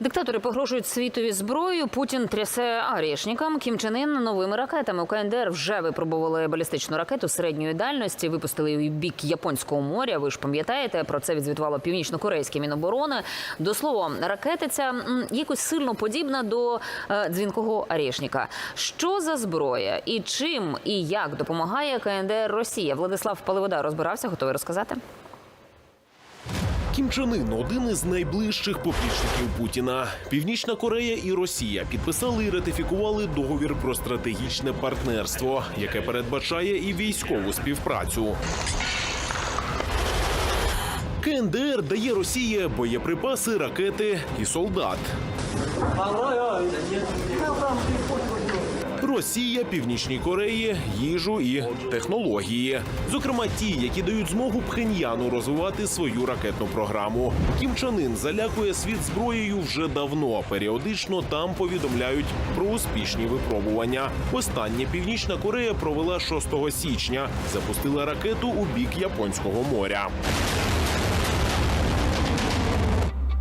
Диктатори погрожують світові зброєю. Путін трясе арішникам. Кім Чен Ін новими ракетами. У КНДР вже випробували балістичну ракету середньої дальності. Випустили її в бік японського моря. Ви ж пам'ятаєте, про це відзвітувало північно-корейське міноборони. До слова, ракета ця якось сильно подібна до е, дзвінкого арішника. Що за зброя і чим і як допомагає КНДР Росія? Владислав Паливода розбирався, готовий розказати. Кім Чен Ын – один із найближчих поплічників Путіна. Північна Корея і Росія підписали і ратифікували договір про стратегічне партнерство, яке передбачає і військову співпрацю. КНДР дає Росії боєприпаси, ракети і солдат. Росія, Північній Кореї, їжу і технології, зокрема ті, які дають змогу Пхеньяну розвивати свою ракетну програму. Кім Чен Ын залякує світ зброєю вже давно. Періодично там повідомляють про успішні випробування. Останнє Північна Корея провела 6 січня, запустила ракету у бік Японського моря.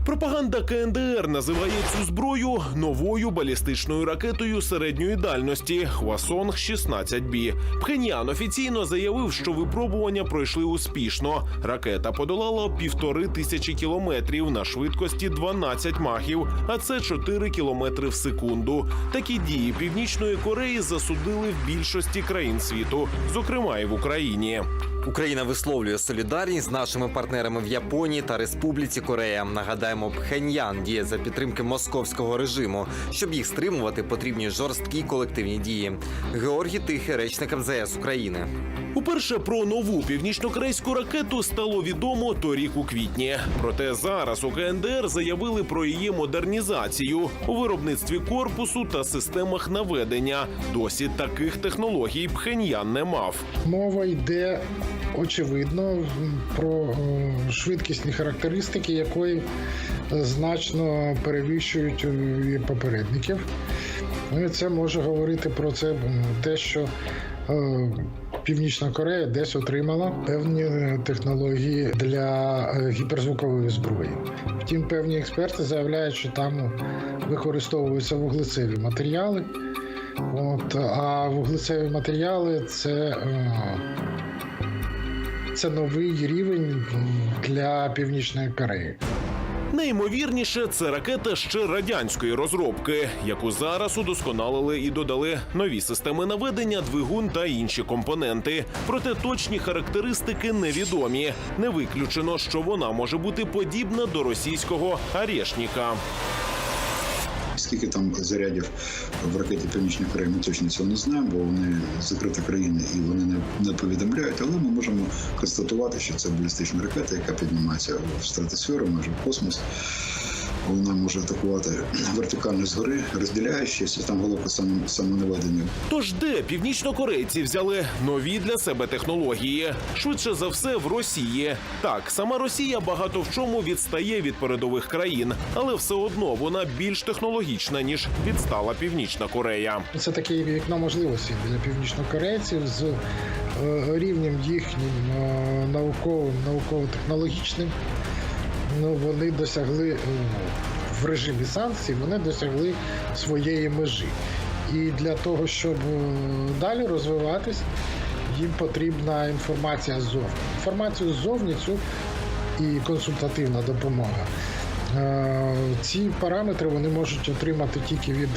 Пропаганда КНДР називає цю зброю новою балістичною ракетою середньої дальності Хвасонг 16 бі Пхеньян офіційно заявив, що випробування пройшли успішно. Ракета подолала півтори тисячі кілометрів на швидкості 12 махів, а це 4 кілометри в секунду. Такі дії Північної Кореї засудили в більшості країн світу, зокрема і в Україні. Україна висловлює солідарність з нашими партнерами в Японії та Республіці Корея. Нагадаємо, Пхеньян діє за підтримки московського режиму. Щоб їх стримувати, потрібні жорсткі колективні дії. Георгій Тихий, речник МЗС України. Уперше про нову північнокорейську ракету стало відомо торік у квітні. Проте зараз у КНДР заявили про її модернізацію у виробництві корпусу та системах наведення. Досі таких технологій Пхеньян не мав. Мова йде очевидно про е, швидкісні характеристики, якої е, значно перевищують е, попередників. Ну і це може говорити про це те, що Північна Корея десь отримала певні технології для гіперзвукової зброї. Втім, певні експерти заявляють, що там використовуються вуглецеві матеріали. От, а вуглецеві матеріали це, це новий рівень для Північної Кореї. Найімовірніше, це ракета ще радянської розробки, яку зараз удосконалили і додали нові системи наведення, двигун та інші компоненти. Проте точні характеристики невідомі. Не виключено, що вона може бути подібна до російського «Арєшніка». Скільки там зарядів в ракеті Північної Кореї, ми точно цього не знаємо, бо вони закрита країна і вони не, не повідомляють. Але ми можемо констатувати, що це балістична ракета, яка піднімається в стратосферу, майже в космос. Вона може атакувати вертикально згори, розділяючись, і там головка самонаведення. Тож де північнокорейці взяли нові для себе технології? Швидше за все в Росії. Так, сама Росія багато в чому відстає від передових країн, але все одно вона більш технологічна ніж відстала Північна Корея. Це таке вікно можливостей для північнокорейців з е, рівнем їхнім е, науковим, науково-технологічним. Ну, вони досягли е, в режимі санкцій, вони досягли своєї межі. І для того, щоб е, далі розвиватись, їм потрібна інформація ззовні. Інформацію ззовні цю і консультативна допомога. Е, Ці параметри вони можуть отримати тільки від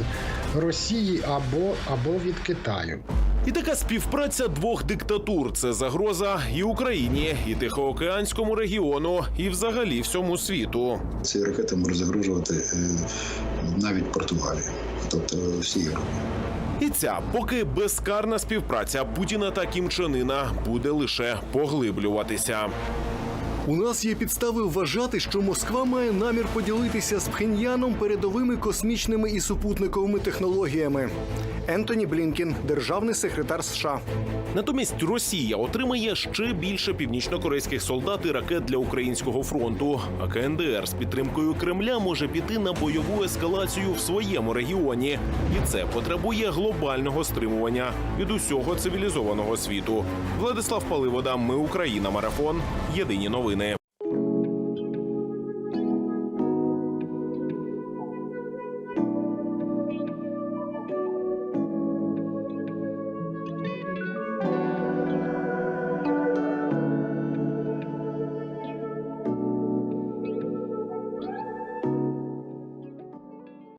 Росії або, або від Китаю. І така співпраця двох диктатур це загроза і Україні, і Тихоокеанському регіону, і взагалі всьому світу. Ці ракети можуть загрожувати е, навіть Португалії, тобто всі Європи. І ця поки безкарна співпраця Путіна та Кім Чен Іна буде лише поглиблюватися. У нас є підстави вважати, що Москва має намір поділитися з Пхеньяном передовими космічними і супутниковими технологіями. Ентоні Блінкін, державний секретар США. Натомість Росія отримає ще більше північнокорейських солдат і ракет для українського фронту. А КНДР з підтримкою Кремля може піти на бойову ескалацію в своєму регіоні, і це потребує глобального стримування від усього цивілізованого світу. Владислав Паливода, ми Україна, марафон. Єдині новини.